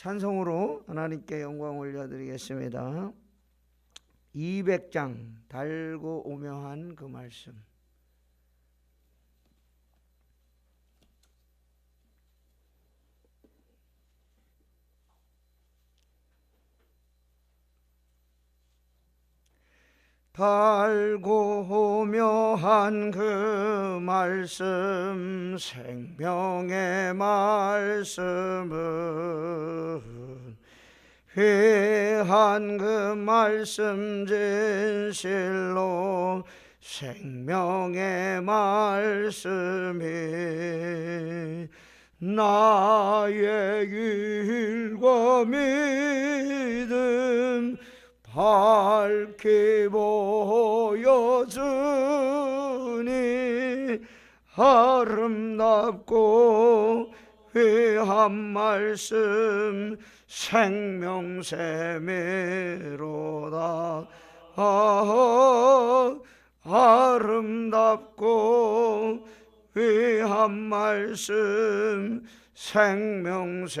찬송으로 하나님께 영광 올려드리겠습니다. 200장 달고 오묘한 그 말씀. 달고 오묘한 그 말씀 생명의 말씀은 회한 그 말씀 진실로 생명의 말씀이 나의 일과 믿음 밝게 보여주니 아름답고 회한 말씀 생명샘이로다. 아, 아름답고 회한 말씀 생명샘이로다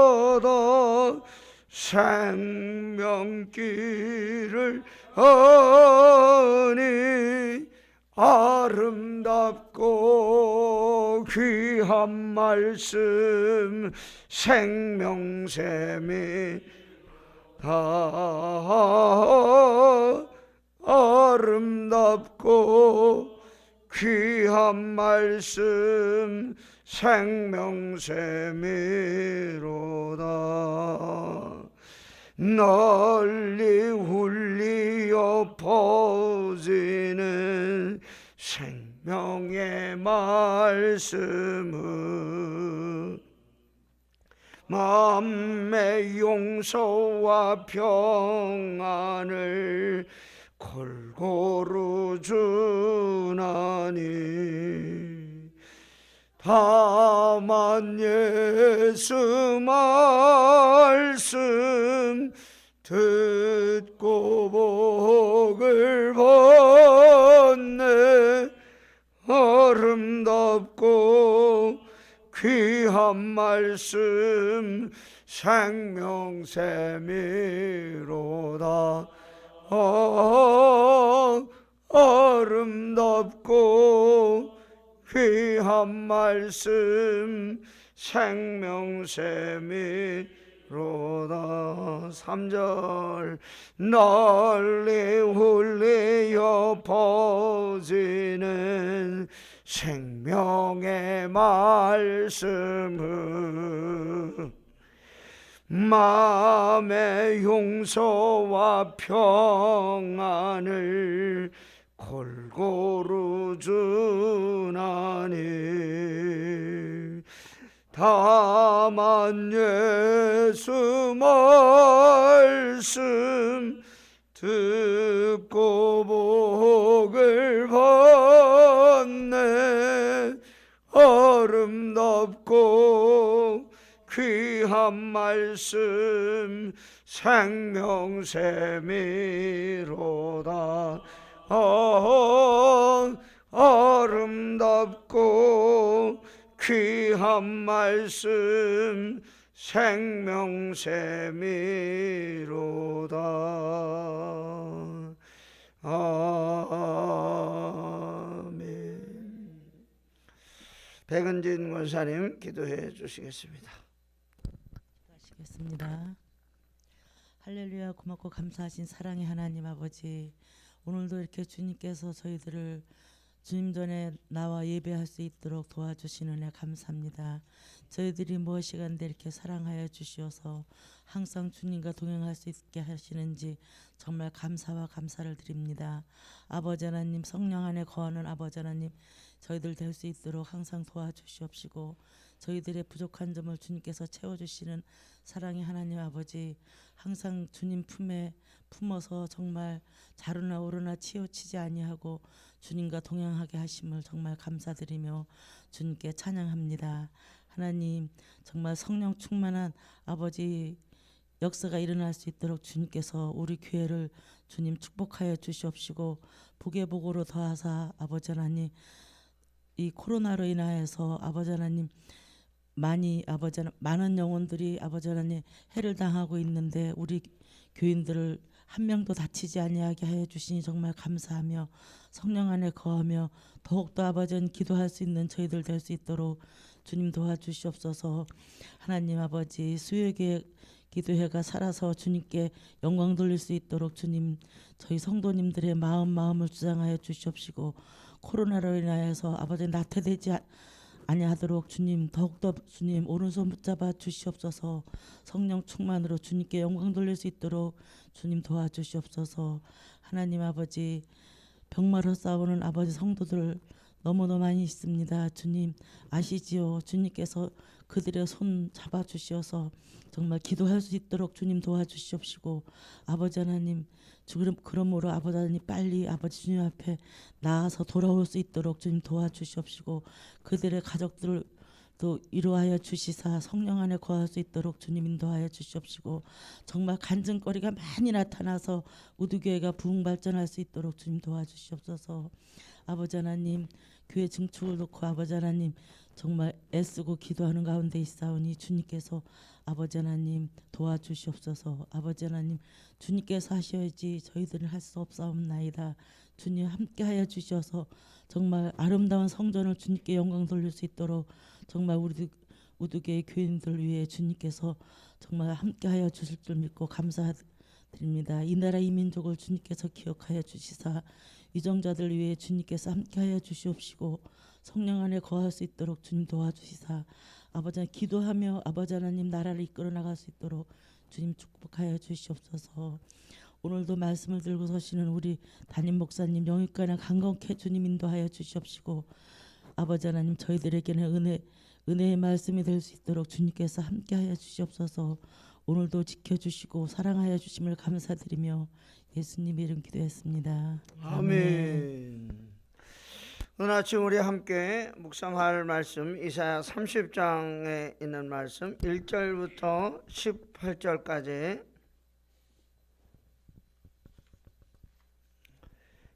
생명길을 하니 아름답고 귀한 말씀 생명샘이 다 아름답고 귀한 말씀 생명샘이로다. 널리 울리어 퍼지는 생명의 말씀은 마음의 용서와 평안을 골고루 주나니 다만 예수 말씀 듣고 복을 받네. 아름답고 귀한 말씀 생명샘이로다. 아, 아름답고 귀한 말씀 생명샘이로다. 3절 널리 울리어 퍼지는 생명의 말씀은 마음의 용서와 평안을 골고루 주 나니 다만 예수 말씀 듣고 복을 받네. 아름답고 귀한 말씀 생명샘이로다. 어, 아름답고 귀한 말씀 생명샘이로다 아멘 백은진 권사님 기도해 주시겠습니다. 하시겠습니다. 할렐루야 고맙고 감사하신 사랑의 하나님 아버지 오늘도 이렇게 주님께서 저희들을 주님 전에 나와 예배할 수 있도록 도와주시는 은혜 감사합니다. 저희들이 무엇이 간데 이렇게 사랑하여 주시어서 항상 주님과 동행할 수 있게 하시는지 정말 감사와 감사를 드립니다. 아버지 하나님 성령 안에 거하는 아버지 하나님 저희들 될 수 있도록 항상 도와주시옵시고 저희들의 부족한 점을 주님께서 채워주시는 사랑의 하나님 아버지 항상 주님 품에 품어서 정말 자루나 오르나 치우치지 아니하고 주님과 동행하게 하심을 정말 감사드리며 주님께 찬양합니다. 하나님 정말 성령 충만한 아버지 역사가 일어날 수 있도록 주님께서 우리 교회를 주님 축복하여 주시옵시고 복의 복으로 더하사 아버지 하나님 이 코로나로 인하여서 아버지 하나님 많이 아버지 하나- 많은 영혼들이 아버지 하나님 해를 당하고 있는데 우리 교인들을 한 명도 다치지 아니하게 하여 주시니 정말 감사하며 성령 안에 거하며 더욱더 아버지 는 기도할 수 있는 저희들 될 수 있도록 주님 도와주시옵소서. 하나님 아버지 수요계 기도회가 살아서 주님께 영광 돌릴 수 있도록 주님 저희 성도님들의 마음 마음을 주장하여 주시옵시고 코로나로 인하여서 아버지 나태되지 아- 아니하도록 주님 더욱더 주님 오른손 붙잡아 주시옵소서. 성령 충만으로 주님께 영광 돌릴 수 있도록 주님 도와주시옵소서. 하나님 아버지 병마로 싸우는 아버지 성도들 너무도 많이 있습니다. 주님 아시지요? 주님께서 그들의 손 잡아 주시어서 정말 기도할 수 있도록 주님 도와주시옵시고 아버지 하나님 주 그럼 그러므로 아버지 하나님 빨리 아버지 주님 앞에 나아서 돌아올 수 있도록 주님 도와주시옵시고 그들의 가족들을 또 이루하여 주시사 성령 안에 거할 수 있도록 주님 인도하여 주시옵시고 정말 간증거리가 많이 나타나서 우두교회가 부흥 발전할 수 있도록 주님 도와주시옵소서. 아버지 하나님 교회 증축을 놓고 아버지 하나님 정말 애쓰고 기도하는 가운데 있사오니 주님께서 아버지 하나님 도와주시옵소서. 아버지 하나님 주님께서 하셔야지 저희들은 할 수 없사옵나이다. 주님 함께하여 주셔서 정말 아름다운 성전을 주님께 영광 돌릴 수 있도록 정말 우리 우두교의 교인들 위해 주님께서 정말 함께하여 주실 줄 믿고 감사드립니다. 이 나라 이 민족을 주님께서 기억하여 주시사 위정자들 위해 주님께서 함께하여 주시옵시고 성령 안에 거할 수 있도록 주님 도와주시사 아버지 기도하며 아버지 하나님 나라를 이끌어 나갈 수 있도록 주님 축복하여 주시옵소서. 오늘도 말씀을 들고 서시는 우리 담임 목사님 영육간에 강건케 주님 인도하여 주시옵시고 아버지 하나님 저희들에게는 은혜 은혜의 말씀이 될 수 있도록 주님께서 함께하여 주시옵소서. 오늘도 지켜주시고 사랑하여 주심을 감사드리며 예수님 이름 기도했습니다. 아멘. 오늘 아침 우리 함께 묵상할 말씀 이사야 30장에 있는 말씀 1절부터 18절까지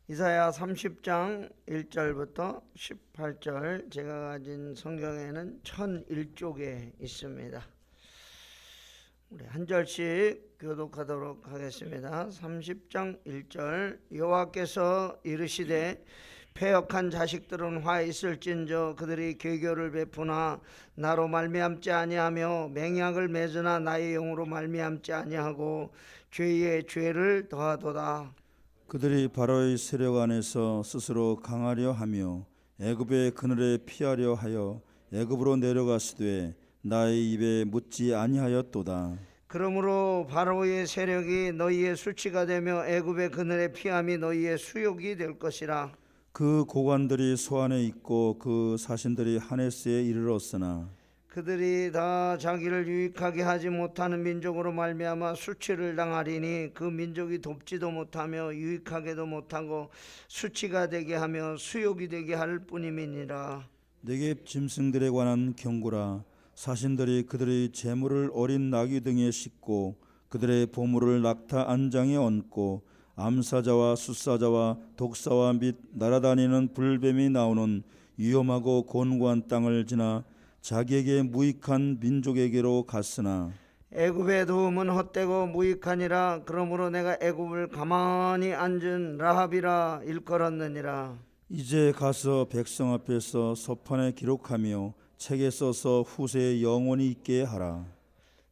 이사야 30장 1절부터 18절 제가 가진 성경에는 1001쪽에 있습니다. 우리 한 절씩 교독하도록 하겠습니다. 30장 1절 여호와께서 이르시되 패역한 자식들은 화 있을진저 그들이 계교를 베푸나 나로 말미암지 아니하며 맹약을 맺으나 나의 영으로 말미암지 아니하고 죄의 죄를 더하도다. 그들이 바로의 세력 안에서 스스로 강하려 하며 애굽의 그늘에 피하려 하여 애굽으로 내려가시되 나의 입에 묻지 아니하였도다. 그러므로 바로의 세력이 너희의 수치가 되며 애굽의 그늘에 피함이 너희의 수욕이 될 것이라. 그 고관들이 소안에 있고 그 사신들이 하네스에 이르렀으나 그들이 다 자기를 유익하게 하지 못하는 민족으로 말미암아 수치를 당하리니 그 민족이 돕지도 못하며 유익하게도 못하고 수치가 되게 하며 수욕이 되게 할 뿐임이니라. 내게 짐승들에 관한 경고라 사신들이 그들의 재물을 어린 나귀 등에 싣고 그들의 보물을 낙타 안장에 얹고 암사자와 숫사자와 독사와 및 날아다니는 불뱀이 나오는 위험하고 곤고한 땅을 지나 자기에게 무익한 민족에게로 갔으나 애굽의 도움은 헛되고 무익하니라 그러므로 내가 애굽을 가만히 앉은 라합이라 일컬었느니라 이제 가서 백성 앞에서 서판에 기록하며 책에 써서 후세에 영원히 있게 하라.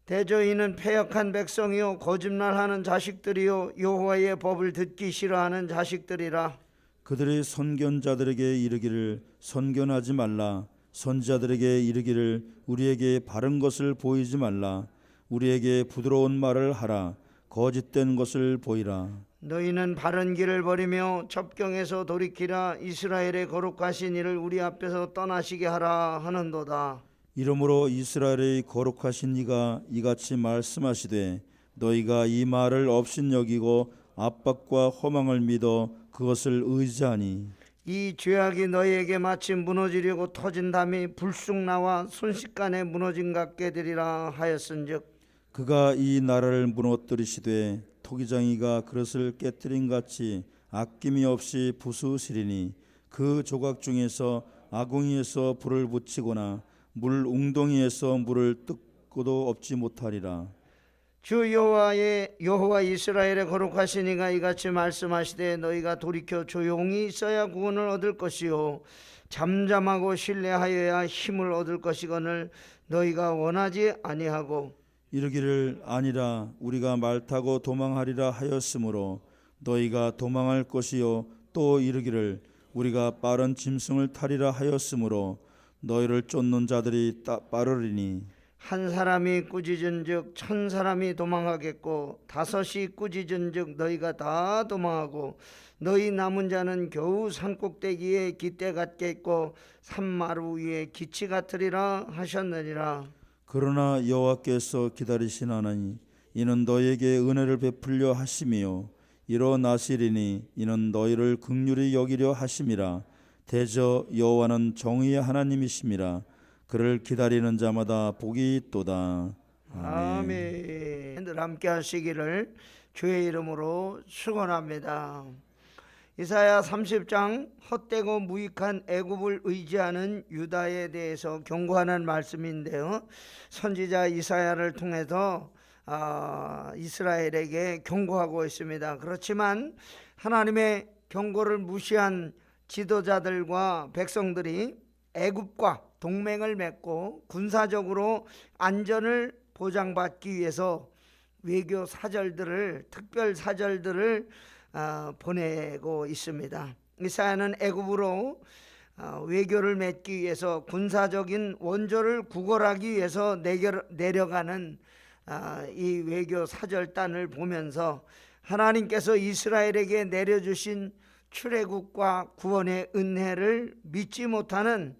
대저인은 패역한 백성이요 거짓말하는 자식들이요 여호와의 법을 듣기 싫어하는 자식들이라 그들이 선견자들에게 이르기를 선견하지 말라. 선지자들에게 이르기를 우리에게 바른 것을 보이지 말라. 우리에게 부드러운 말을 하라. 거짓된 것을 보이라. 너희는 바른 길을 버리며 첩경에서 돌이키라 이스라엘의 거룩하신 이를 우리 앞에서 떠나시게 하라 하는도다 이러므로 이스라엘의 거룩하신 이가 이같이 말씀하시되 너희가 이 말을 업신여기고 압박과 허망을 믿어 그것을 의지하니 이 죄악이 너희에게 마치 무너지려고 터진 담이 불쑥 나와 순식간에 무너진 같게 되리라 하였은즉 그가 이 나라를 무너뜨리시되 토기장이가 그릇을 깨뜨린 같이 아낌이 없이 부수시리니 그 조각 중에서 아궁이에서 불을 붙이거나 물 웅덩이에서 물을 뜯고도 없지 못하리라 주 여호와의 여호와 이스라엘의 거룩하신 이가 이같이 말씀하시되 너희가 돌이켜 조용히 있어야 구원을 얻을 것이요. 잠잠하고 신뢰하여야 힘을 얻을 것이거늘 너희가 원하지 아니하고 이르기를 아니라 우리가 말 타고 도망하리라 하였으므로 너희가 도망할 것이요. 또 이르기를 우리가 빠른 짐승을 타리라 하였으므로 너희를 쫓는 자들이 따 빠르리니 한 사람이 꾸짖은즉 천 사람이 도망하겠고 다섯이 꾸짖은즉 너희가 다 도망하고 너희 남은 자는 겨우 산꼭대기에 깃대 같겠고 산마루 위에 기치 같으리라 하셨느니라. 그러나 여호와께서 기다리시나니 이는 너희에게 은혜를 베풀려 하심이요 일어나시리니 이는 너희를 극률히 여기려 하심이라. 대저 여호와는 정의의 하나님이심이라 그를 기다리는 자마다 복이 있도다 아멘. 늘 함께 하시기를 주의 이름으로 축원합니다. 이사야 30장 헛되고 무익한 애굽을 의지하는 유다에 대해서 경고하는 말씀인데요. 선지자 이사야를 통해서 아, 이스라엘에게 경고하고 있습니다. 그렇지만 하나님의 경고를 무시한 지도자들과 백성들이 애굽과 동맹을 맺고 군사적으로 안전을 보장받기 위해서 외교 사절들을 특별 사절들을 아, 보내고 있습니다. 이사야는 애굽으로 아, 외교를 맺기 위해서 군사적인 원조를 구걸하기 위해서 내겨, 내려가는 아, 이 외교 사절단을 보면서 하나님께서 이스라엘에게 내려주신 출애굽과 구원의 은혜를 믿지 못하는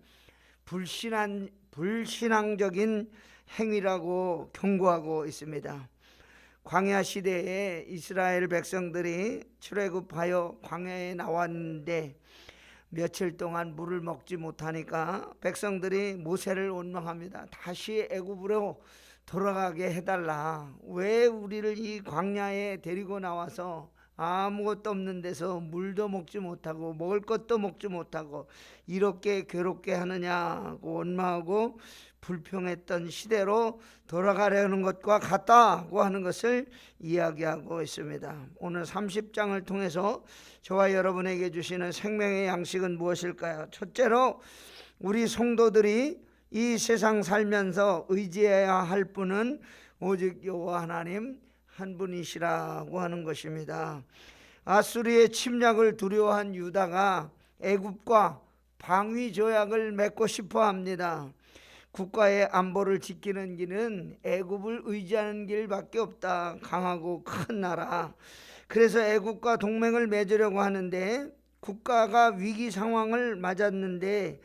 불신한 불신앙적인 행위라고 경고하고 있습니다. 광야 시대에 이스라엘 백성들이 출애굽하여 광야에 나왔는데 며칠 동안 물을 먹지 못하니까 백성들이 모세를 원망합니다. 다시 애굽으로 돌아가게 해달라. 왜 우리를 이 광야에 데리고 나와서 아무것도 없는 데서 물도 먹지 못하고 먹을 것도 먹지 못하고 이렇게 괴롭게 하느냐고 원망하고 불평했던 시대로 돌아가려는 것과 같다고 하는 것을 이야기하고 있습니다. 오늘 30장을 통해서 저와 여러분에게 주시는 생명의 양식은 무엇일까요? 첫째로 우리 성도들이 이 세상 살면서 의지해야 할 분은 오직 여호와 하나님 한 분이시라고 하는 것입니다. 아수리의 침략을 두려워한 유다가 애굽과 방위 조약을 맺고 싶어 합니다. 국가의 안보를 지키는 길은 애굽을 의지하는 길밖에 없다. 강하고 큰 나라. 그래서 애굽과 동맹을 맺으려고 하는데 국가가 위기 상황을 맞았는데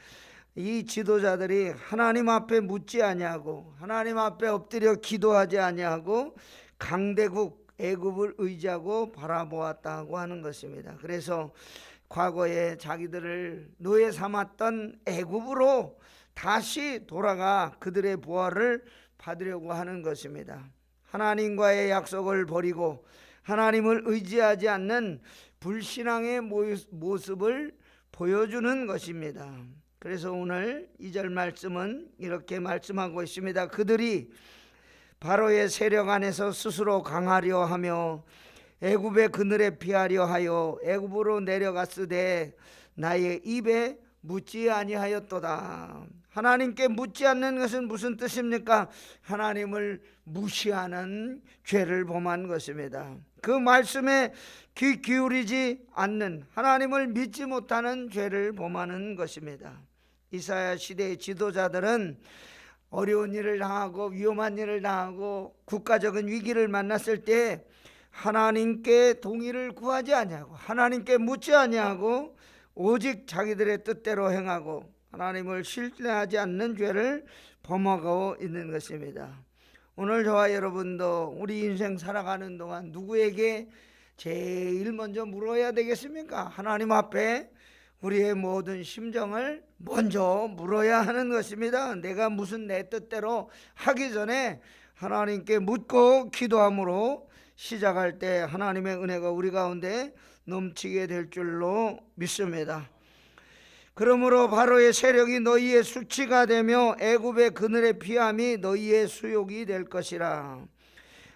이 지도자들이 하나님 앞에 묻지 아니하고 하나님 앞에 엎드려 기도하지 아니하고 강대국 애굽을 의지하고 바라보았다고 하는 것입니다. 그래서 과거에 자기들을 노예 삼았던 애굽으로 다시 돌아가 그들의 보호를 받으려고 하는 것입니다. 하나님과의 약속을 버리고 하나님을 의지하지 않는 불신앙의 모습- 모습을 보여주는 것입니다. 그래서 오늘 이 절 말씀은 이렇게 말씀하고 있습니다. 그들이 바로의 세력 안에서 스스로 강하려 하며 애굽의 그늘에 피하려 하여 애굽으로 내려갔으되 나의 입에 묻지 아니하였도다. 하나님께 묻지 않는 것은 무슨 뜻입니까? 하나님을 무시하는 죄를 범한 것입니다. 그 말씀에 귀 기울이지 않는 하나님을 믿지 못하는 죄를 범하는 것입니다. 이사야 시대의 지도자들은 어려운 일을 당하고 위험한 일을 당하고 국가적인 위기를 만났을 때 하나님께 동의를 구하지 아니하고 하나님께 묻지 아니하고 오직 자기들의 뜻대로 행하고 하나님을 신뢰하지 않는 죄를 범하고 있는 것입니다. 오늘 저와 여러분도 우리 인생 살아가는 동안 누구에게 제일 먼저 물어야 되겠습니까? 하나님 앞에 우리의 모든 심정을 먼저 물어야 하는 것입니다. 내가 무슨 내 뜻대로 하기 전에 하나님께 묻고 기도함으로 시작할 때 하나님의 은혜가 우리 가운데 넘치게 될 줄로 믿습니다. 그러므로 바로의 세력이 너희의 수치가 되며 애굽의 그늘의 피함이 너희의 수욕이 될 것이라.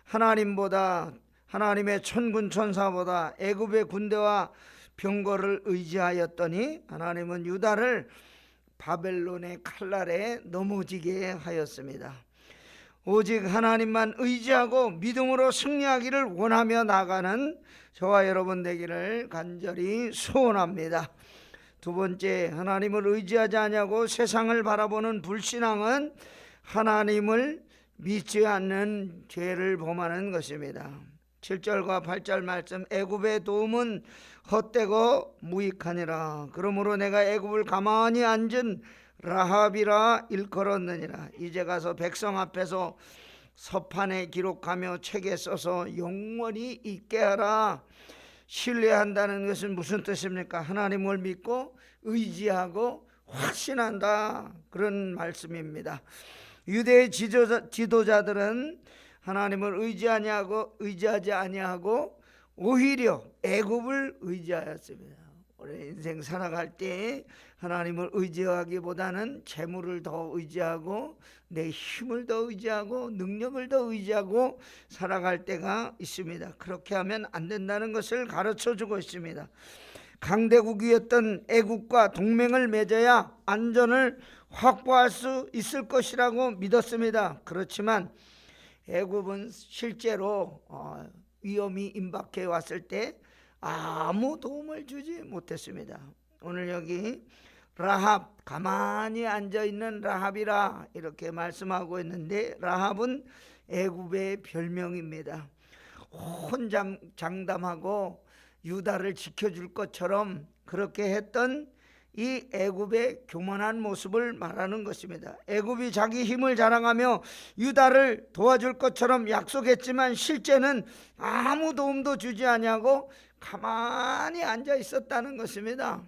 하나님보다 하나님의 천군 천사보다 애굽의 군대와 병거를 의지하였더니 하나님은 유다를 바벨론의 칼날에 넘어지게 하였습니다. 오직 하나님만 의지하고 믿음으로 승리하기를 원하며 나가는 저와 여러분 되기를 간절히 소원합니다. 두 번째 하나님을 의지하지 아니하고 세상을 바라보는 불신앙은 하나님을 믿지 않는 죄를 범하는 것입니다. 7절과 8절 말씀 애굽의 도움은 헛되고 무익하니라 그러므로 내가 애굽을 가만히 앉은 라합이라 일컬었느니라 이제 가서 백성 앞에서 서판에 기록하며 책에 써서 영원히 있게 하라 신뢰한다는 것은 무슨 뜻입니까? 하나님을 믿고 의지하고 확신한다 그런 말씀입니다. 유대의 지도자, 지도자들은 하나님을 의지하냐고 의지하지 아니하고 오히려 애굽을 의지하였습니다. 우리 인생 살아갈 때 하나님을 의지하기보다는 재물을 더 의지하고 내 힘을 더 의지하고 능력을 더 의지하고 살아갈 때가 있습니다. 그렇게 하면 안 된다는 것을 가르쳐 주고 있습니다. 강대국이었던 애국과 동맹을 맺어야 안전을 확보할 수 있을 것이라고 믿었습니다. 그렇지만 애굽은 실제로 어, 위험이 임박해 왔을 때 아무 도움을 주지 못했습니다. 오늘 여기 라합 가만히 앉아 있는 라합이라 이렇게 말씀하고 있는데 라합은 애굽의 별명입니다. 혼자 장담하고 유다를 지켜줄 것처럼 그렇게 했던 이 애굽의 교만한 모습을 말하는 것입니다. 애굽이 자기 힘을 자랑하며 유다를 도와줄 것처럼 약속했지만 실제는 아무 도움도 주지 아니하고 가만히 앉아 있었다는 것입니다.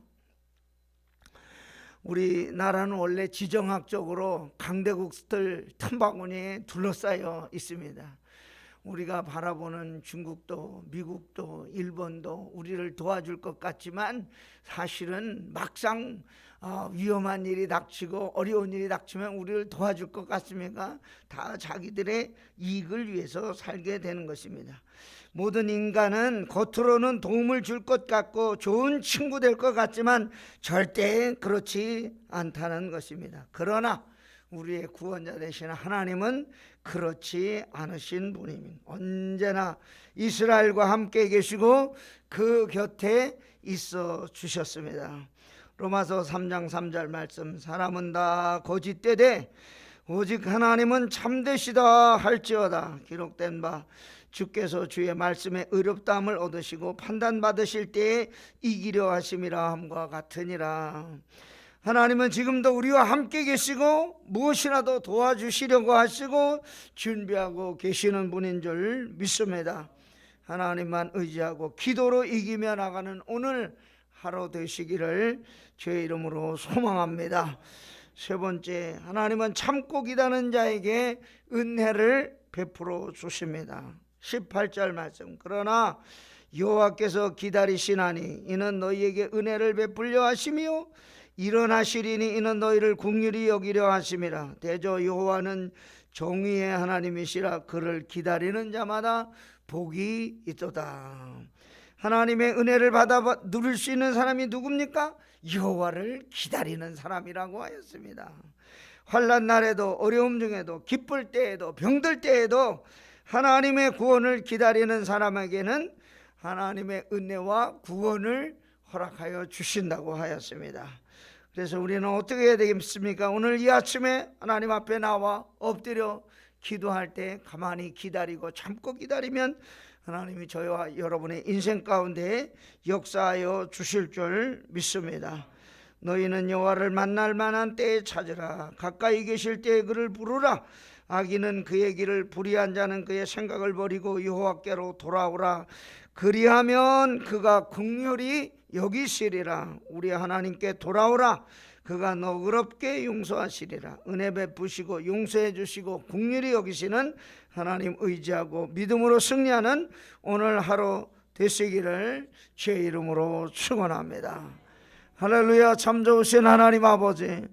우리나라는 원래 지정학적으로 강대국들 틈바구니에 둘러싸여 있습니다. 우리가 바라보는 중국도 미국도 일본도 우리를 도와줄 것 같지만 사실은 막상 어, 위험한 일이 닥치고 어려운 일이 닥치면 우리를 도와줄 것 같습니까? 다 자기들의 이익을 위해서 살게 되는 것입니다. 모든 인간은 겉으로는 도움을 줄 것 같고 좋은 친구 될 것 같지만 절대 그렇지 않다는 것입니다. 그러나 우리의 구원자 되신 하나님은 그렇지 않으신 분입니다. 언제나 이스라엘과 함께 계시고 그 곁에 있어 주셨습니다. 로마서 3장 3절 말씀 사람은 다 거짓되되 오직 하나님은 참되시다 할지어다 기록된 바 주께서 주의 말씀에 의롭다함을 얻으시고 판단받으실 때에 이기려 하심이라 함과 같으니라 하나님은 지금도 우리와 함께 계시고 무엇이라도 도와주시려고 하시고 준비하고 계시는 분인 줄 믿습니다. 하나님만 의지하고 기도로 이기며 나가는 오늘 하루 되시기를 주의 이름으로 소망합니다. 세 번째, 하나님은 참고 기다는 자에게 은혜를 베풀어 주십니다. 18절 말씀. 그러나 여호와께서 기다리시나니 이는 너희에게 은혜를 베풀려 하시며 일어나시리니 이는 너희를 국률이 여기려 하심이라. 대저 여호와는 정의의 하나님이시라 그를 기다리는 자마다 복이 있도다. 하나님의 은혜를 받아 누릴 수 있는 사람이 누굽니까? 여호와를 기다리는 사람이라고 하였습니다. 환란 날에도 어려움 중에도 기쁠 때에도 병들 때에도 하나님의 구원을 기다리는 사람에게는 하나님의 은혜와 구원을 허락하여 주신다고 하였습니다. 그래서 우리는 어떻게 해야 되겠습니까? 오늘 이 아침에 하나님 앞에 나와 엎드려 기도할 때 가만히 기다리고 참고 기다리면 하나님이 저와 여러분의 인생 가운데 역사하여 주실 줄 믿습니다. 너희는 여호와를 만날 만한 때에 찾으라 가까이 계실 때에 그를 부르라 악인은 그의 길을 불의한 자는 그의 생각을 버리고 여호와께로 돌아오라 그리하면 그가 국률이 여기시리라. 우리 하나님께 돌아오라. 그가 너그럽게 용서하시리라. 은혜 베푸시고 용서해 주시고 국률이 여기시는 하나님 의지하고 믿음으로 승리하는 오늘 하루 되시기를 제 이름으로 축원합니다. 할렐루야. 참 좋으신 하나님 아버지.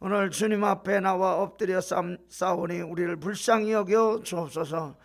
오늘 주님 앞에 나와 엎드려 싸- 싸우니 우리를 불쌍히 여겨 주옵소서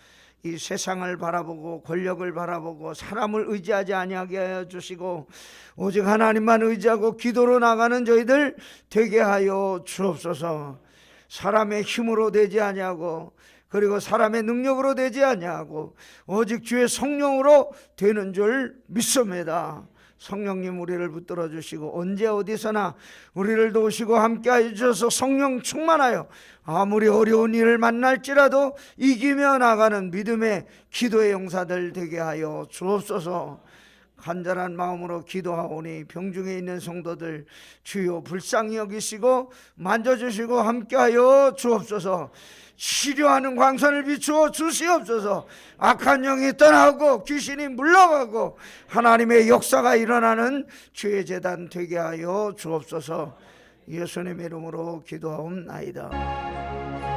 이 세상을 바라보고 권력을 바라보고 사람을 의지하지 아니하게 하여 주시고 오직 하나님만 의지하고 기도로 나가는 저희들 되게 하여 주옵소서 사람의 힘으로 되지 아니하고 그리고 사람의 능력으로 되지 아니하고 오직 주의 성령으로 되는 줄 믿습니다. 성령님 우리를 붙들어 주시고 언제 어디서나 우리를 도우시고 함께 해 주셔서 성령 충만하여 아무리 어려운 일을 만날지라도 이기며 나가는 믿음의 기도의 용사들 되게 하여 주옵소서. 간절한 마음으로 기도하오니 병중에 있는 성도들 주여 불쌍히 여기시고 만져주시고 함께하여 주옵소서 치료하는 광선을 비추어 주시옵소서. 악한 영이 떠나고 귀신이 물러가고 하나님의 역사가 일어나는 주의 재단 되게 하여 주옵소서. 예수님의 이름으로 기도하옵나이다